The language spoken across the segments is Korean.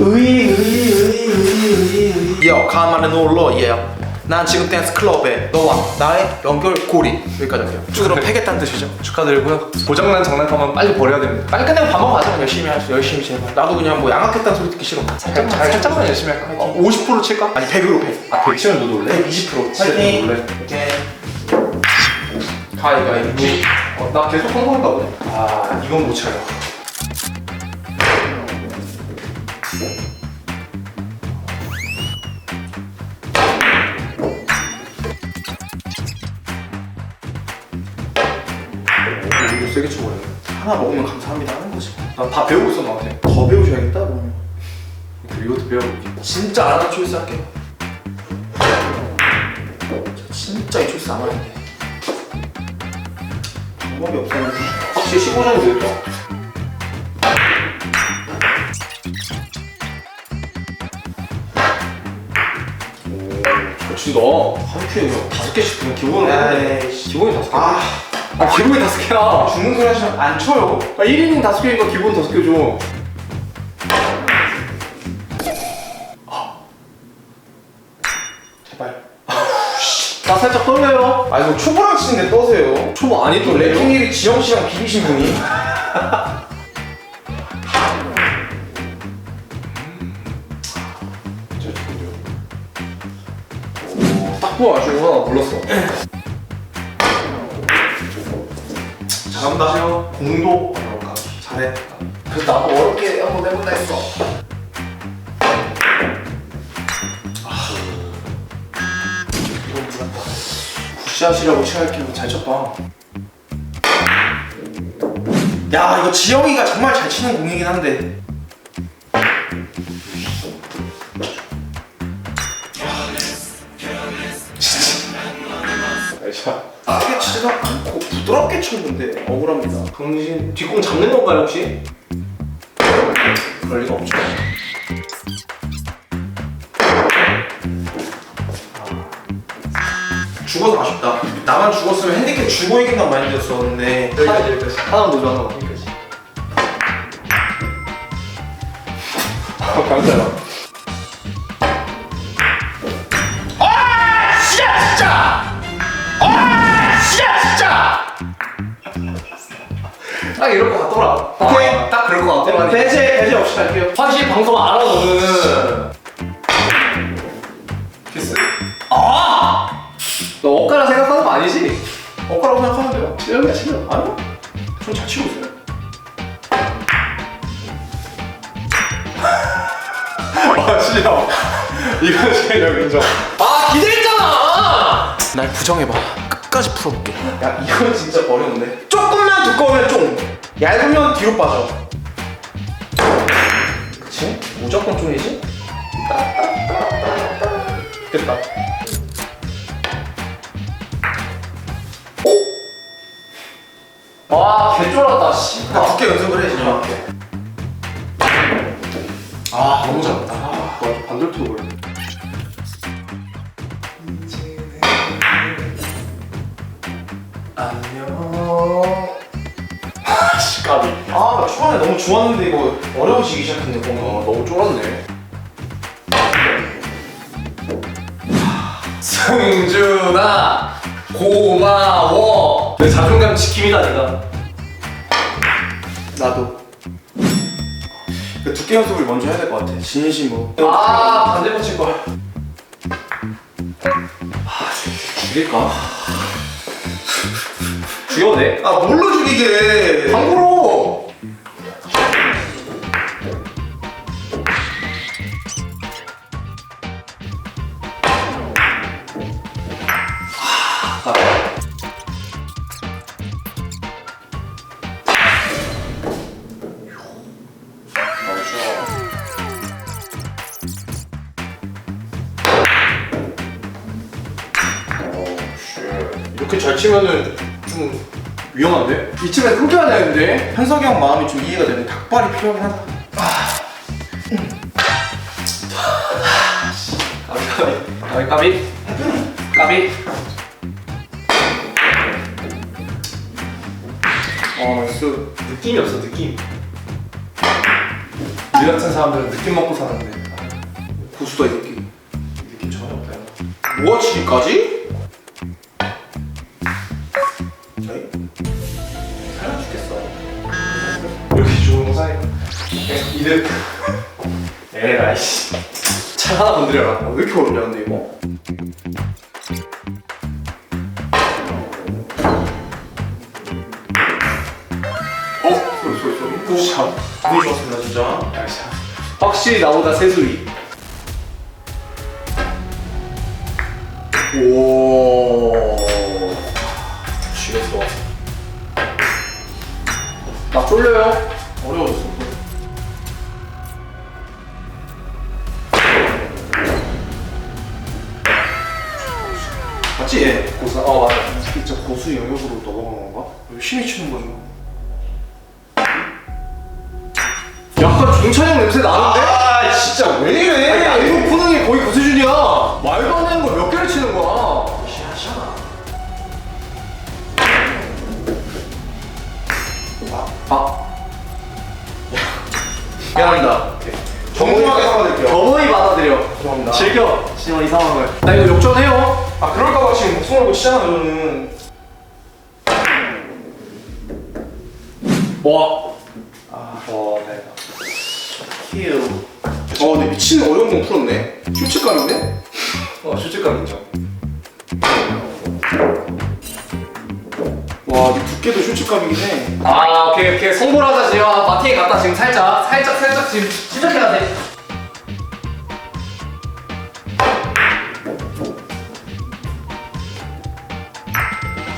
으이 여 가만히 놀러 예요 난 지금 댄스 클럽에 너와 나의 연결고리 여기까지 할게요 그럼 패겠다는 뜻이죠 축하드리고요. 고장난 장난감은 빨리 버려야 됩니다. 빨리 끝내고 밥 먹고 가자 열심히 하시 열심히 제발 나도 그냥 뭐 양악했다는 소리 듣기 싫어 살짝만, 살짝만 열심히 할까? 어, 50% 칠까? 아니 100으로 100 아, 100 치면 너도 올래? 120% 화이팅! 놀래. 오케이 가위 가위보 어, 나 계속 성공한가 보네. 아 이건 못 차요 하나 먹으면 감사합니다 하는 거지 나다 배우고 있어, 너한테. 더 배우셔야겠다 그러면 이것도 배워볼게. 진짜 안 하는 초이스 할게요 저 진짜 이 초이스 안 하는데 방법이 없었는데 확실히 15점이 되겠다. 그렇지, 너. 한 큐에 다섯 개씩 그냥 기본으로. 에이씨 기본이 다섯 개. 아 아, 기본이 다섯 개야. 죽는 소리 하시면 안 쳐요 아, 1인인 다섯 개니까 기본 다섯 개 줘. 제발 나 살짝 떨려요. 아 이거 초보랑 치는데 떠세요 초보 아니 또또 레킹. 레킹일이 지영 씨랑 비비신 분이 딱 보아 아쉬구나 몰랐어. 잘한다 공도. 잘해. 그래서 나도 어렵게 한번 해본다 했어. 굿샷이라고 칭할게 잘 쳤다. 야 이거 지영이가 정말 잘 치는 공이긴 한데 치지도 않고 부드럽게 쳤는데 억울합니다 당신 뒷공 잡는 건가요 혹시? 그럴 리가 없죠 죽어서 아쉽다 나만 죽었으면 핸디캡 주고 이긴단 마인드였었는데 하나 여기까지. 하나만 더 줘, 하나만 여기까지. 아. 진 갈게요 확실히 방송 알아 너는. 키스. 아! 너 억가라 생각하는 거 아니지? 억까라고 생각하면 돼요 실력이야 실력. 아니요 전잘 치고 있어요 아 실력. 이건 실력 인정. 아 기대했잖아. 날 부정해봐 끝까지 풀어볼게 야 이건 진짜 어려운데 조금만 두꺼우면 좀 얇으면 뒤로 빠져 그치? 무조건 좀이지? 됐다 와 개쫄았다 씨. 나 두께 연습을 해 진짜 아 너무 잘했다 아, 반돌투 걸려. 안녕 씨 까비. 아나 초반에 너무 좋았는데 이거 어려워지기 시작했네 어 뭔가 너무 쫄았네. 승준아 고마워. 내 자존감 지킴이다 내가. 나도 그 두께 연습을 먼저 해야 될 것 같아 진심으로 아 반대 붙일 걸. 아 죽일까? 죽여도 돼? 아 뭘로 죽이게 함부로. 잘 치면은 좀 위험한데? 이쯤에 끊겨야 되는데? 현석이 형 마음이 좀 이해가 되네. 닭발이 필요하긴 하다. 까비 까비 까비. 아 나이스. 느낌이 없어 느낌. 우리 같은 사람들은 느낌 먹고 사는데. 고수다 이 새끼 느낌 전혀 없다 뭐가 치기까지? 이렇게 좋은 거 사니까 이득 에라이 씨 차 하나 건드려라. 아, 왜 이렇게 어렵냐 근데 이거? 어? 소리 소리 소리. 샵 되게 좋았습니다 진짜. 샵 확실히 나보다 세수이 오. 지렸어 나 쫄려요 고수 영역으로 넘어간 건가? 열심히 치는 거죠? 약간 종찬형 냄새 나는데? 아 진짜 왜 이래? 아니 양쪽 게 거의 그 수준이야. 말도 안 되는 걸 몇 개를 치는 거야? 시하시잖아. 아 미안합니다. 정중하게 사과드릴게요. 어머니 받아들여 죄송합니다. 즐겨. 지금 이 상황을. 나 이거 역전해요. 아 그럴까봐 지금 목숨 걸고 치잖아 저는 와 아, 와, 다행이다. 휴어 근데 미친 어려운 건 풀었네 휴치감인데? 어, 실질감 인정. 와 이게 두께도 휴치감이긴 해 아, 오케이, 오케이. 성불하자, 지금. 아, 마팅에 갔다, 지금 살짝, 살짝, 살짝, 지금 시작해야 돼.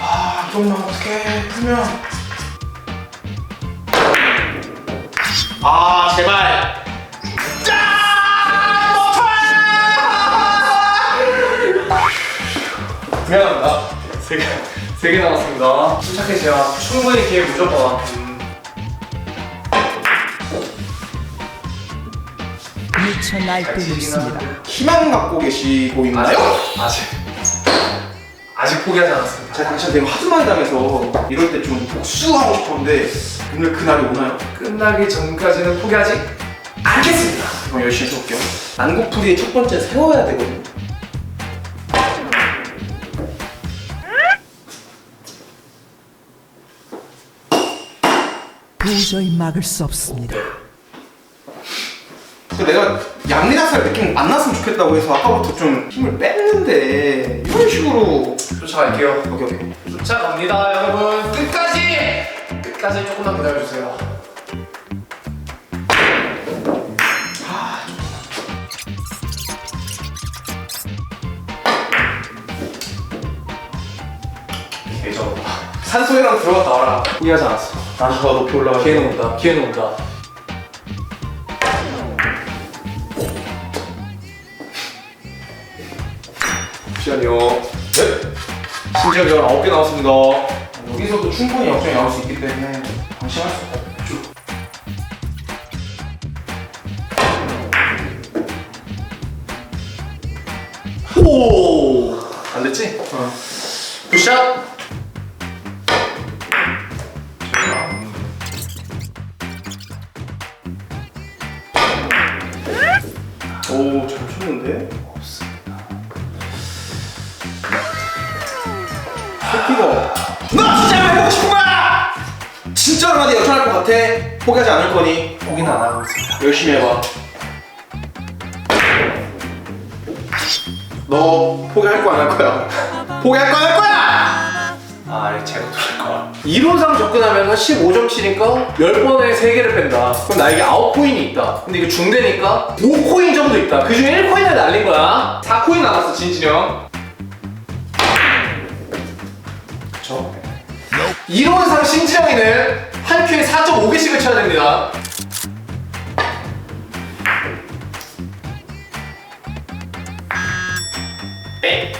아 이것만 어떻게 풀면 아 제발 미안합니다. 세 개, 세개 남았습니다. 침착해, 지금. 충분히 기회 무조건. 음. 미쳐 날뛰고 있습니다. 희망 갖고 계시고 있나요? 아직, 아직 포기하지 않았습니다. 제가 당신한테 이거 하도 많이 당해서 이럴 때 좀 복수하고 싶었는데 오늘 그날이 오나요? 끝나기 전까지는 포기하지 않겠습니다. 그럼 열심히 해볼게요 난국풀이의 첫 번째 세워야 되거든요 도저히 막을 수 없습니다. 그 내가 양리나살 느낌 안 났으면 좋겠다고 해서 아까부터 좀 힘을 뺐는데 이런 식으로 쫓아갈게요. 오케이 오케이 쫓아갑니다, 여러분. 끝까지! 끝까지 조금만 기다려주세요. 개저다. 산소에랑 들어갔다 와라. 포기하지 않았어. 더 높이 올라가 기회는 온다. 기회는 온다. 시간이요. 네. 심지어 제가 9개 나왔습니다. 여기서도 충분히 역전이 나올 수 있기 때문에 방심할 수 없죠 오! 안 됐지? 어. 굿샷! 새끼가 너 진짜 해보고 싶은 거야! 진짜로 나한테 역전할 것 같아? 포기하지 않을 거니? 포기는 안 하고 있습니다. 열심히 해봐 너 포기할 거 안 할 거야? 포기할 거 안 할 거야! 아, 이거 제가 돌릴 거야. 이론상 접근하면 15점 치니까 10번에 3개를 뺀다. 그럼 나에게 9코인이 있다. 근데 이거 중대니까 5코인 정도 있다. 그 중에 1코인을 날린 거야. 4코인 남았어, 진진이 형. 그쵸? 이론상 신지영이는 한 큐에 4.5개씩을 쳐야 됩니다. 네.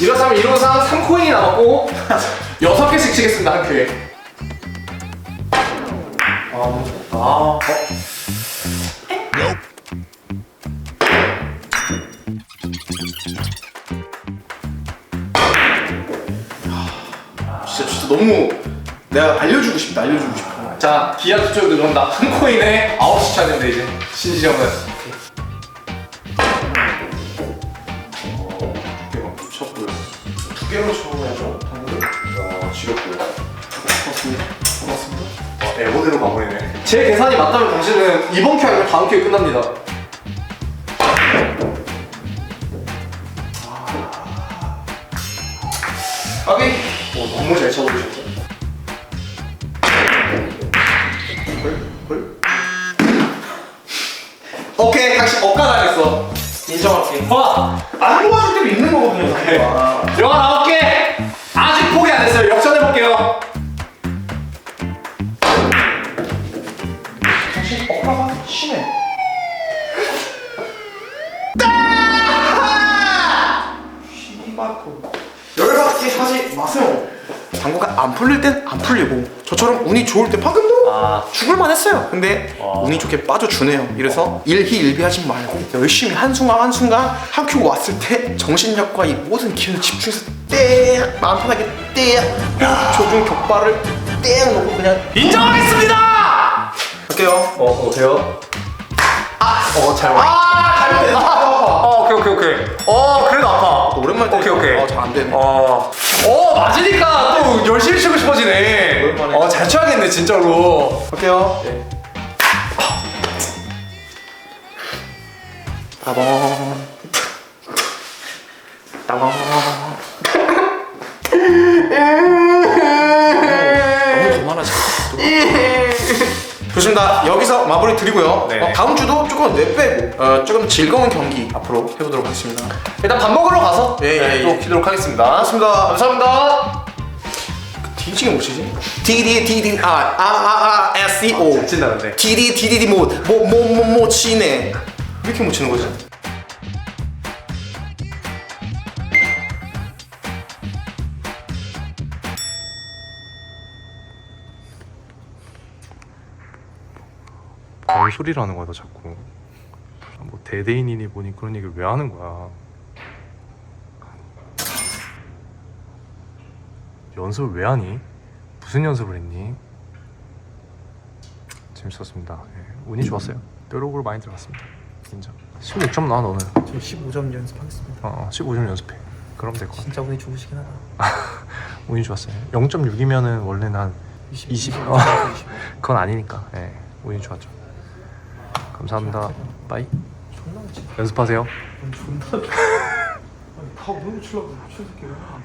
이렇다면 이론상 3코인이 남았고 6개씩 치겠습니다, 한 큐에. 아, 아, 어? 진짜 너무 내가 알려주고 싶다 알려주고 싶어 자 기아 투표 들어온다 한 코인에 9시 차는데 이제 신지정은 이거 쳤고요 두 개로 쳐야죠. 당근을. 어 지렸고요 고맙습니다. 고맙습니다. 어, 에버대로 가버리네 제 계산이 맞다면 당신은 이번 큐 아니면 다음 큐에 끝납니다 오케이 당신 억까당했어. 인정할게. 와! 안 도와줄 때도 있는 거거든요. 네. 당구가. 영화 나올게! 아직 포기 안 했어요 역전해볼게요 당신 심해. 열받게 하지 마세요. 당구가 안 풀릴 땐 안 풀리고 저처럼 운이 좋을 때 방금도 아 죽을만 했어요. 근데 운이 좋게 빠져주네요. 이래서 일희일비 하지 말고 열심히 한순간 한순간 한큐 왔을 때 정신력과 이 모든 기운을 집중해서 땡 마음 편하게 땡 조준 격발을 땡 놓고 그냥 인정하겠습니다! 할게요. 어 오세요 어잘 와. 아 잘못됐네. 아파. 어 오케이 오케이 오케이 어 그래도 아파 오랜만에 오케이 오케이 어, 잘안 되네. 어, 어 맞으니까 또 열심히 치고 싶어지네 오랜만에. 어 잘 쳐야겠네 진짜로 할게요. 따봉. 따봉. 너무 그만하자. 좋습니다. 여기서 마무리 드리고요. 네. 어, 다음 주도 조금 뇌 빼고 어, 조금 즐거운 경기 앞으로 해보도록 하겠습니다. 일단 밥 먹으러 가서 예, 네, 예, 또 예. 키도록 하겠습니다 감사합니다. 감사합니다 뒤지게 못 치지? DD DD 아아아아 S E O 잘 친다는데 DD DD 뭐뭐뭐뭐 치네 왜 이렇게 못 치는 거지? 하는 거야 너 자꾸. 뭐 대대인이니 뭐니 그런 얘기를 왜 하는 거야? 연습을 왜 하니? 무슨 연습을 했니? 재밌었습니다. 예, 운이 좋았어요. 뾰록으로 많이 들어갔습니다. 인정 16점 나와 너는. 저 15점 연습하겠습니다. 어, 15점 연습해. 그럼 될 것 같아. 진짜 운이 좋으시긴 하다. 운이 좋았어요. 0.6이면은 원래는 한 20, 어, 그건 아니니까. 예, 운이 좋았죠 감사합니다. 빠이. 연습하세요. 존나. 다. 너무 치려고 미친 새끼야.